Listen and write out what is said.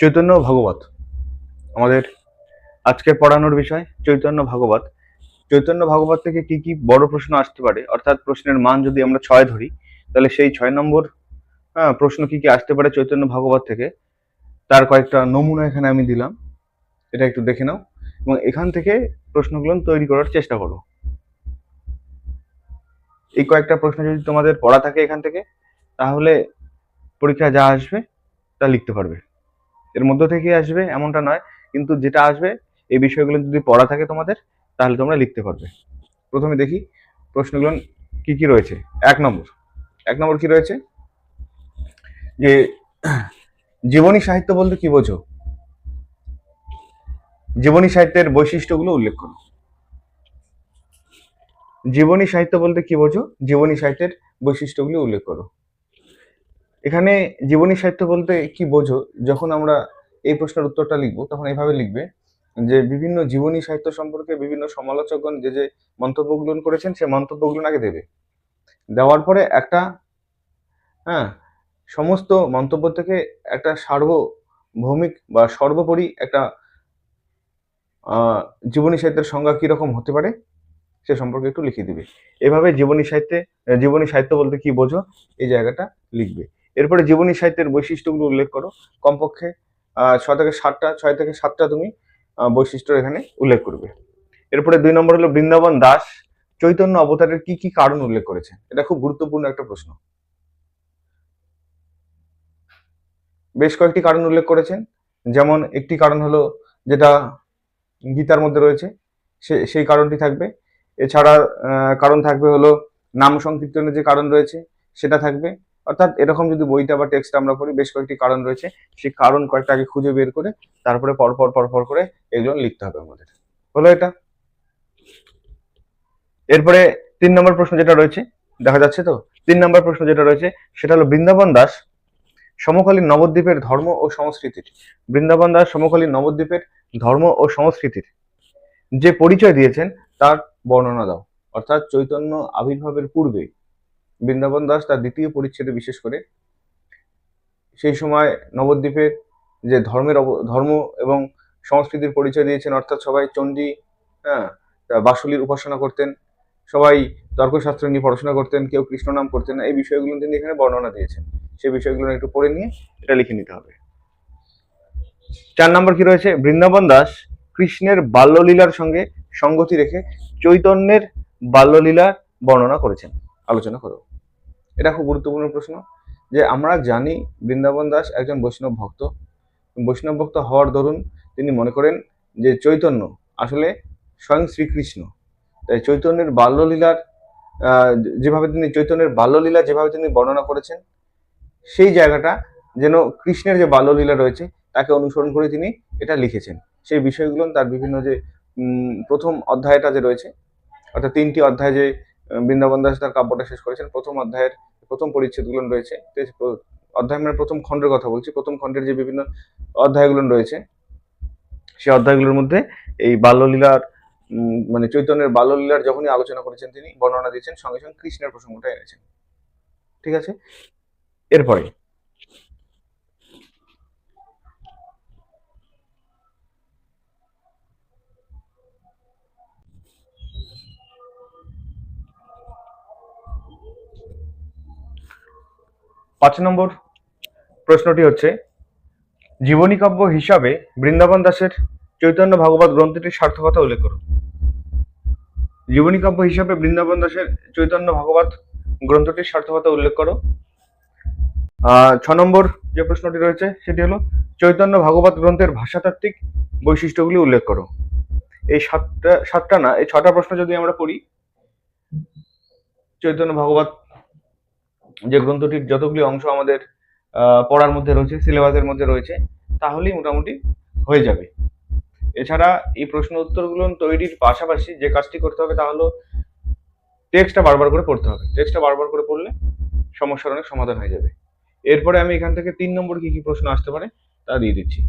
চৈতন্য ভাগবত। আমাদের আজকে পড়ানোর বিষয় চৈতন্য ভাগবত। চৈতন্য ভাগবত থেকে কি কি বড় প্রশ্ন আসতে পারে? অর্থাৎ প্রশ্নের মান যদি আমরা ছয় ধরি, তাহলে সেই ছয় নম্বর হ্যাঁ প্রশ্ন কি কি আসতে পারে চৈতন্য ভাগবত থেকে? তার কয়েকটা নমুনা এখানে আমি দিলাম। এটা একটু দেখে নাও। এবং এখান থেকে প্রশ্নগুলো তৈরি করার চেষ্টা করো। এই কয়েকটা প্রশ্ন যদি তোমাদের পড়া থাকে এখান থেকে, তাহলে পরীক্ষা যা আসবে তা লিখতে পারবে। এর মধ্য থেকে আসবে, এমনটা নয়। কিন্তু যেটা আসবে, এই বিষয়গুলো যদি পড়া থাকে তোমাদের, তাহলে তোমরা লিখতে পারবে। প্রথমে দেখি, প্রশ্নগুলো কি কি রয়েছে? এক নম্বর এক নম্বর কি রয়েছে? যে, জীবনী সাহিত্য বলতে কি বোঝো? জীবনী সাহিত্যের বৈশিষ্ট্যগুলো উল্লেখ করো। জীবনী সাহিত্য বলতে কি বোঝো? জীবনী সাহিত্যের বৈশিষ্ট্যগুলো উল্লেখ করো। এখানে জীবনী সাহিত্য বলতে কি বোঝো? যখন আমরা এই প্রশ্নের উত্তরটা লিখব, তখন এইভাবে লিখবে যে, বিভিন্ন জীবনী সাহিত্য সম্পর্কে বিভিন্ন সমালোচকগণ যে যে মন্তব্যগুলো করেছেন, সে মন্তব্যগুলো আগে দেবে। দেওয়ার পরে একটা হ্যাঁ সমস্ত মন্তব্য থেকে একটা সার্বভৌমিক বা সর্বোপরি একটা জীবনী সাহিত্যের সংজ্ঞা কীরকম হতে পারে, সে সম্পর্কে একটু লিখে দিবে। এভাবে জীবনী সাহিত্যে, জীবনী সাহিত্য বলতে কি বোঝো? এই জায়গাটা লিখবে। এরপরে জীবনী সাহিত্যের বৈশিষ্ট্যগুলো উল্লেখ করো। কমপক্ষে ছয় থেকে সাতটা, ছয় থেকে সাতটা তুমি বৈশিষ্ট্য এখানে উল্লেখ করবে। এরপরে দুই নম্বর হলো বৃন্দাবন দাস, চৈতন্য অবতারের কি কি কারণ উল্লেখ করেছে? এটা খুব গুরুত্বপূর্ণ একটা প্রশ্ন। বেশ কয়েকটি কারণ উল্লেখ করেছেন। যেমন একটি কারণ হলো যেটা গীতার মধ্যে রয়েছে সেই কারণটি থাকবে। এছাড়া কারণ থাকবে হলো নাম সংকীর্তনের যে কারণ রয়েছে, সেটা থাকবে। অর্থাৎ এরকম যদি বইটা বা টেক্সট আমরা পড়ি, বেশ কয়েকটি কারণ রয়েছে। সেই কারণ কয়েকটা আগে খুঁজে বের করে, তারপরে পরপর পরপর করে এগুলো লিখতে হবে আমাদের। হলো এটা? এরপরে তিন নম্বর প্রশ্ন যেটা রয়েছে, দেখা যাচ্ছে তো? তিন নম্বর প্রশ্ন যেটা রয়েছে, সেটা হলো বৃন্দাবন দাস সমকালীন নবদ্বীপের ধর্ম ও সংস্কৃতির। বৃন্দাবন দাস সমকালীন নবদ্বীপের ধর্ম ও সংস্কৃতির। যে পরিচয় দিয়েছেন, তার বর্ণনা দাও। অর্থাৎ চৈতন্য আবির্ভাবের পূর্বে বৃন্দাবন দাস তার দ্বিতীয় পরিচ্ছেদে বিশেষ করে সেই সময় নবদ্বীপের যে ধর্মের ধর্ম এবং সংস্কৃতির পরিচয় দিয়েছেন, অর্থাৎ সবাই চণ্ডী হ্যাঁ বাসুলির উপাসনা করতেন, সবাই তর্কশাস্ত্র নিয়ে পড়াশোনা করতেন, কেউ কৃষ্ণ নাম করতেন এই বিষয়গুলো তিনি এখানে বর্ণনা দিয়েছেন। সেই বিষয়গুলো একটু পড়ে নিয়ে এটা লিখে নিতে হবে। চার নম্বর কি রয়েছে? বৃন্দাবন দাস কৃষ্ণের বাল্যলীলার সঙ্গে সঙ্গতি রেখে চৈতন্যের বাল্যলীলার বর্ণনা করেছেন। আলোচনা করো। এটা খুব গুরুত্বপূর্ণ প্রশ্ন যে আমরা জানি বৃন্দাবন দাস একজন বৈষ্ণব ভক্ত। বৈষ্ণব ভক্ত হওয়ার দরুন তিনি মনে করেন যে চৈতন্য আসলে স্বয়ং শ্রীকৃষ্ণ। তাই চৈতন্যের বাল্যলীলার যেভাবে তিনি, চৈতন্যের বাল্যলীলা যেভাবে তিনি বর্ণনা করেছেন, সেই জায়গাটা যেন কৃষ্ণের যে বাল্যলীলা রয়েছে তাকে অনুসরণ করে তিনি এটা লিখেছেন। সেই বিষয়গুলো তার বিভিন্ন যে প্রথম অধ্যায়টা যে রয়েছে, অর্থাৎ তিনটি অধ্যায় যে বৃন্দাবন দাস তার কাব্যটা শেষ করেছেন, প্রথম অধ্যায়ের প্রথম পরিচ্ছেদগুলো রয়েছে। অধ্যায় মানে প্রথম খণ্ডের কথা বলছি। প্রথম খণ্ডের যে বিভিন্ন অধ্যায়গুলো রয়েছে সে অধ্যায়গুলোর মধ্যে এই বাল্যলীলার মানে চৈতন্যের বাল্যলীলার যখনই আলোচনা করেছেন তিনি, বর্ণনা দিয়েছেন, সঙ্গে সঙ্গে কৃষ্ণের প্রসঙ্গটা এনেছেন। ঠিক আছে? এরপরে পাঁচ নম্বর প্রশ্নটি হচ্ছে জীবনী কাব্য হিসাবে বৃন্দাবন দাসের চৈতন্য ভাগবত গ্রন্থটির সার্থকতা উল্লেখ করুন। জীবনী কাব্য হিসাবে বৃন্দাবন দাসের চৈতন্য ভাগবত গ্রন্থটির সার্থকতা উল্লেখ করো। ছ নম্বর যে প্রশ্নটি রয়েছে, সেটি হলো, চৈতন্য ভাগবত গ্রন্থের ভাষাতাত্ত্বিক বৈশিষ্ট্যগুলি উল্লেখ করো। এই সাতটা সাতটা না, এই ছটা প্রশ্ন যদি আমরা পড়ি, চৈতন্য ভাগবত যে গ্রন্থটির যতগুলি অংশ আমাদের পড়ার মধ্যে রয়েছে, সিলেবাসের মধ্যে রয়েছে, তাহলেই মোটামুটি হয়ে যাবে। এছাড়া এই প্রশ্ন উত্তরগুলো তৈরির পাশাপাশি যে কাজটি করতে হবে তা হলো টেক্সটটা বারবার করে পড়তে হবে। টেক্সটটা বারবার করে পড়লে সমস্যার অনেক সমাধান হয়ে যাবে। এরপরে আমি এখান থেকে তিন নম্বর কি কি প্রশ্ন আসতে পারে তা দিয়ে দিচ্ছি।